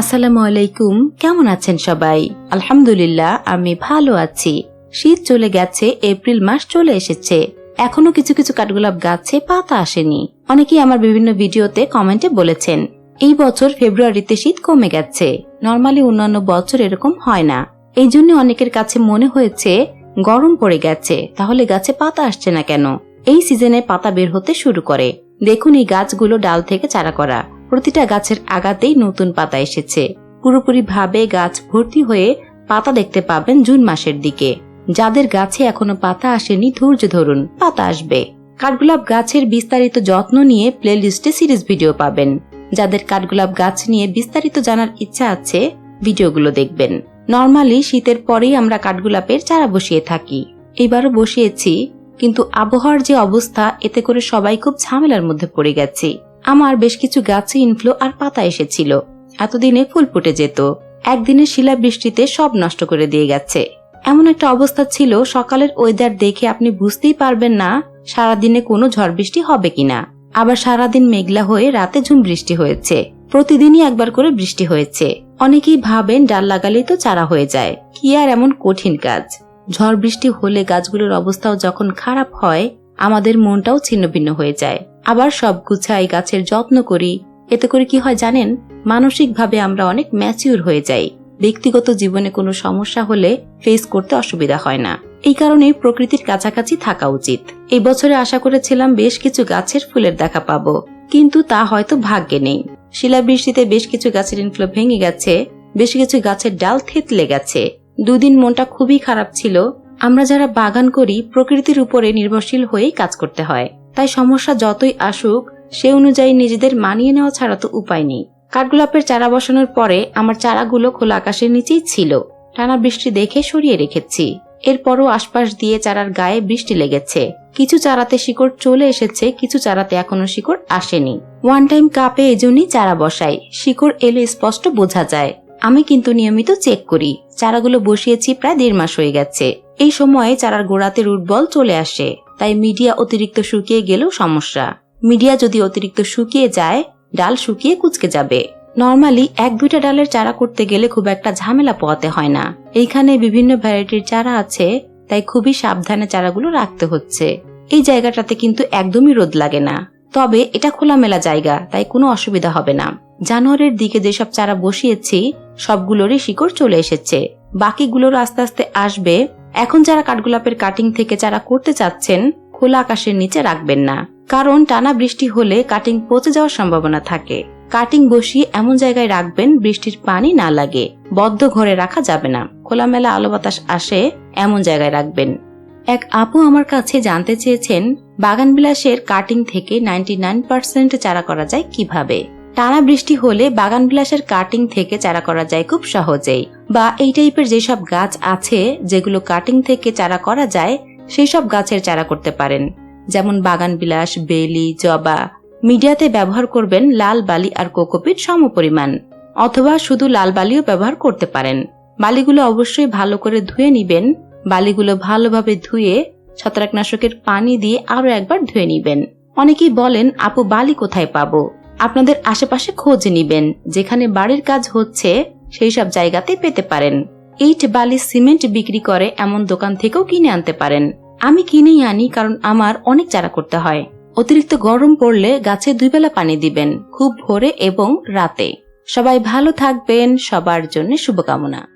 আসসালামু আলাইকুম, কেমন আছেন সবাই? আলহামদুলিল্লাহ, আমি ভালো আছি। শীত চলে গেছে, এপ্রিল মাস চলে এসেছে। এখনও কিছু কিছু কাঠগোলাপ গাছে পাতা আসেনি। অনেকেই আমার বিভিন্ন ভিডিওতে কমেন্টে বলেছেন, এই বছর ফেব্রুয়ারিতে শীত কমে গেছে। নর্মালি অন্যান্য বছর এরকম হয় না। এই জন্য অনেকের কাছে মনে হয়েছে, গরম পড়ে গেছে, তাহলে গাছে পাতা আসছে না কেন? এই সিজনে পাতা বের হতে শুরু করে। দেখুন এই গাছগুলো ডাল থেকে চারা করা। প্রতিটা গাছের আগাতেই নতুন পাতা এসেছে। পুরোপুরি ভাবে গাছ ভর্তি হয়ে পাতা দেখতে পাবেন জুন মাসের দিকে। যাদের গাছে এখনও পাতা আসেনি, ধৈর্য ধরুন, পাতা আসবে। কাঠগোলাপ গাছের বিস্তারিত যত্ন নিয়ে প্লে লিস্টে সিরিজ ভিডিও পাবেন। যাদের কাঠগোলাপ গাছ নিয়ে বিস্তারিত জানার ইচ্ছা আছে, ভিডিওগুলো দেখবেন। নর্মালি শীতের পরেই আমরা কাঠগোলাপের চারা বসিয়ে থাকি। এবারও বসিয়েছি, কিন্তু আবহাওয়ার যে অবস্থা, এতে করে সবাই খুব ঝামেলার মধ্যে পড়ে গেছি। আমার বেশ কিছু গাছে ইনফ্লো আর পাতা এসেছিল। এতদিনে ফুল ফুটে যেত। একদিনের শিলা বৃষ্টিতে সব নষ্ট করে দিয়ে গেছে। এমন একটা অবস্থা ছিল, সকালের ওয়েদার দেখে আপনি বুঝতেই পারবেন না সারাদিনে কোনো ঝড় বৃষ্টি হবে কিনা। আবার সারাদিন মেঘলা হয়ে রাতে ঝুম বৃষ্টি হয়েছে। প্রতিদিনই একবার করে বৃষ্টি হয়েছে। অনেকেই ভাবেন ডাল লাগালেই তো চারা হয়ে যায়। কি আর এমন কঠিন কাজ? ঝড় বৃষ্টি হলে গাছগুলোর অবস্থাও যখন খারাপ হয়, আমাদের মনটাও ছিন্নভিন্ন হয়ে যায়। আবার সব গুছাই গাছের যত্ন করি। এতে করে কি হয় জানেন? মানসিকভাবে আমরা অনেক ম্যাচিউর হয়ে যাই। ব্যক্তিগত জীবনে কোনো সমস্যা হলে ফেস করতে অসুবিধা হয় না। এই কারণে প্রকৃতির কাছাকাছি থাকা উচিত। এই বছরে আশা করেছিলাম বেশ কিছু গাছের ফুলের দেখা পাবো। কিন্তু তা হয়তো ভাগ্যে নেই। শিলাবৃষ্টিতে বেশ কিছু গাছের ইনফ্লো ভেঙে গেছে, বেশ কিছু গাছের ডাল থেতলে গেছে। দুদিন মনটা খুবই খারাপ ছিল। আমরা যারা বাগান করি, প্রকৃতির উপরে নির্ভরশীল হয়েই কাজ করতে হয়। তাই সমস্যা যতই আসুক, সে অনুযায়ী নিজেদের মানিয়ে নেওয়া ছাড়া তো উপায় নেই। কাঠগোলাপের চারা বসানোর পরে আমার চারাগুলো খোলা আকাশের নিচেই ছিল। টানা বৃষ্টি দেখে সরিয়ে রেখেছি। এরপরও আশপাশ দিয়ে চারার গায়ে বৃষ্টি লেগেছে। কিছু চারাতে শিকড় চলে এসেছে, কিছু চারাতে এখনও শিকড় আসেনি। ওয়ান টাইম কাপে এজন্যই চারা বসাই। শিকড় এলে স্পষ্ট বোঝা যায়। আমি কিন্তু নিয়মিত চেক করি। চারাগুলো বসিয়েছি প্রায় দেড় মাস হয়ে গেছে। এই সময়ে চারার গোড়াতে রুটবল চলে আসে। তাই মিডিয়া অতিরিক্ত শুকিয়ে গেলেও সমস্যা। মিডিয়া যদি অতিরিক্ত শুকিয়ে যায়, ডাল শুকিয়ে কুচকে যাবে। নর্মালি এক দুইটা ডালের চারা করতে গেলে খুব একটা ঝামেলা পোয়াতে হয় না। এইখানে বিভিন্ন ভ্যারাইটির চারা আছে, তাই খুবই সাবধানে চারাগুলো রাখতে হচ্ছে। এই জায়গাটাতে কিন্তু একদমই রোদ লাগে না। তবে এটা খোলামেলা জায়গা, তাই কোনো অসুবিধা হবে না। জানুয়ারির দিকে যেসব চারা বসিয়েছি, সবগুলোরই শিকড় চলে এসেছে। বাকিগুলোর আস্তে আস্তে আসবে এখন যারা কাঠগোলাপের কাটিং থেকে চারা করতে চাচ্ছেন, খোলা আকাশের নিচে রাখবেন না। কারণ টানা বৃষ্টি হলে কাটিং পচে যাওয়ার সম্ভাবনা থাকে। কাটিং বসিয়ে এমন জায়গায় রাখবেন বৃষ্টির পানি না লাগে। বদ্ধ ঘরে রাখা যাবে না। খোলামেলা আলো বাতাস আসে, এমন জায়গায় রাখবেন। এক আপু আমার কাছে জানতে চেয়েছেন, বাগান বিলাসের কাটিং থেকে নাইনটি নাইন পার্সেন্ট চারা করা যায় কীভাবে? টানা বৃষ্টি হলে বাগান বিলাসের কাটিং থেকে চারা করা যায় খুব সহজেই। বা এই টাইপের যেসব গাছ আছে, যেগুলো কাটিং থেকে চারা করা যায় সেই সব গাছের চারা করতে পারেন। যেমন বাগান বিলাস, বেলি, জবা। মিডিয়াতে ব্যবহার করবেন লাল বালি আর কোকোপিট সম পরিমাণ অথবা শুধু লাল বালিও ব্যবহার করতে পারেন। বালিগুলো অবশ্যই ভালো করে ধুয়ে নিবেন। বালিগুলো ভালোভাবে ধুয়ে ছত্রাকনাশকের পানি দিয়ে আরও একবার ধুয়ে নিবেন। অনেকেই বলেন, আপু, বালি কোথায় পাবো? আপনাদের আশেপাশে খোঁজ নিবেন। যেখানে বাড়ির কাজ হচ্ছে সেই সব জায়গাতে পেতে পারেন। ইট, বালি, সিমেন্ট বিক্রি করে এমন দোকান থেকেও কিনে আনতে পারেন। আমি কিনেই আনি কারণ আমার অনেক চারা করতে হয়। অতিরিক্ত গরম পড়লে গাছে দুইবেলা পানি দিবেন, খুব ভোরে এবং রাতে। সবাই ভালো থাকবেন, সবার জন্য শুভকামনা।